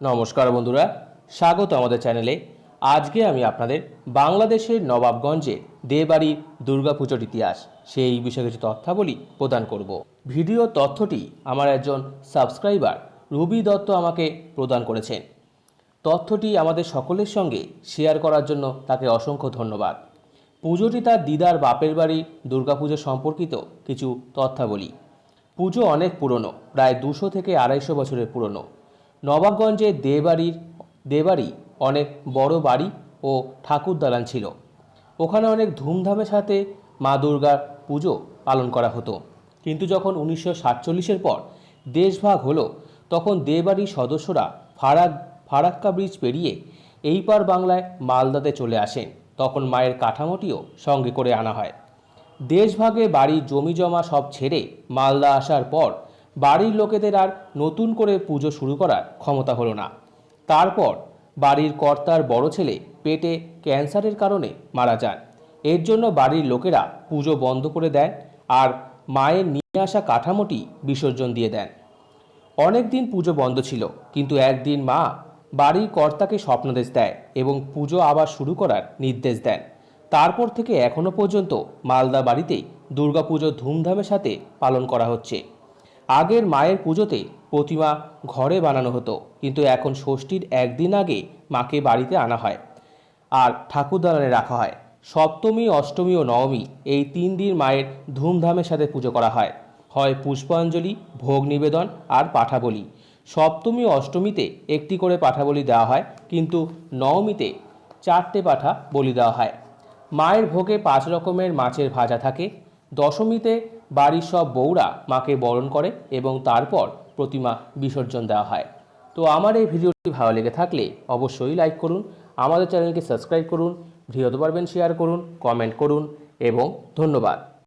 নমস্কার বন্ধুরা, স্বাগত আমাদের চ্যানেলে। আজকে আমি আপনাদের বাংলাদেশের নবাবগঞ্জে দেবাড়ির দুর্গাপুজোর ইতিহাস, সেই বিষয়ে কিছু তথ্যাবলী প্রদান করব। ভিডিও তথ্যটি আমার একজন সাবস্ক্রাইবার রবি দত্ত আমাকে প্রদান করেছেন। তথ্যটি আমাদের সকলের সঙ্গে শেয়ার করার জন্য তাকে অসংখ্য ধন্যবাদ। পুজোটি তার দিদার বাপের বাড়ি দুর্গাপুজো সম্পর্কিত কিছু তথ্যাবলী। পুজো অনেক পুরনো, প্রায় দুশো থেকে আড়াইশো বছরের পুরনো। নবাবগঞ্জে দেবাড়ির, দেবাড়ি অনেক বড় বাড়ি ও ঠাকুর দালান ছিল। ওখানে অনেক ধুমধামের সাথে মা দুর্গার পুজো পালন করা হতো। কিন্তু যখন উনিশশো সাতচল্লিশের পর দেশভাগ হলো, তখন দেবাড়ির সদস্যরা ফারাক, ফারাক্কা ব্রিজ পেরিয়ে এই পার বাংলায় মালদাতে চলে আসেন। তখন মায়ের কাঠামোটিও সঙ্গে করে আনা হয়। দেশভাগে বাড়ির জমি জমা সব ছেড়ে মালদা আসার পর বাড়ির লোকেদের আর নতুন করে পুজো শুরু করার ক্ষমতা হলো না। তারপর বাড়ির কর্তার বড় ছেলে পেটে ক্যান্সারের কারণে মারা যান। এর জন্য বাড়ির লোকেরা পুজো বন্ধ করে দেন আর মায়ের নিয়ে আসা কাঠামোটি বিসর্জন দিয়ে দেন। অনেক দিন পুজো বন্ধ ছিল, কিন্তু একদিন মা বাড়ির কর্তাকে স্বপ্নাদেশ দেয় এবং পুজো আবার শুরু করার নির্দেশ দেন। তারপর থেকে এখনও পর্যন্ত মালদা বাড়িতে দুর্গাপুজো ধুমধামের সাথে পালন করা হচ্ছে। আগের মায়ের পুজোতে প্রতিমা ঘরে বানানো হতো, কিন্তু এখন ষষ্ঠীর একদিন আগে মাকে বাড়িতে আনা হয় আর ঠাকুর দালানে রাখা হয়। সপ্তমী, অষ্টমী ও নবমী এই তিন দিন মায়ের ধুমধামের সাথে পুজো করা হয়। হয় পুষ্পাঞ্জলি, ভোগ নিবেদন আর পাঠাবলি। সপ্তমী, অষ্টমীতে একটি করে পাঠাবলি দেওয়া হয়, কিন্তু নবমীতে চারটে পাঠা বলি দেওয়া হয়। মায়ের ভোগে পাঁচ রকমের মাছের ভাজা থাকে দশমীতে বাড়ির সব বউরা মাকে বরণ করে এবং তারপর প্রতিমা বিসর্জন দেওয়া হয়। তো আমার এই ভিডিওটি ভালো লেগে থাকলে অবশ্যই লাইক করুন, আমাদের চ্যানেলকে সাবস্ক্রাইব করুন, ভিডিওতে পারবেন শেয়ার করুন কমেন্ট করুন এবং ধন্যবাদ।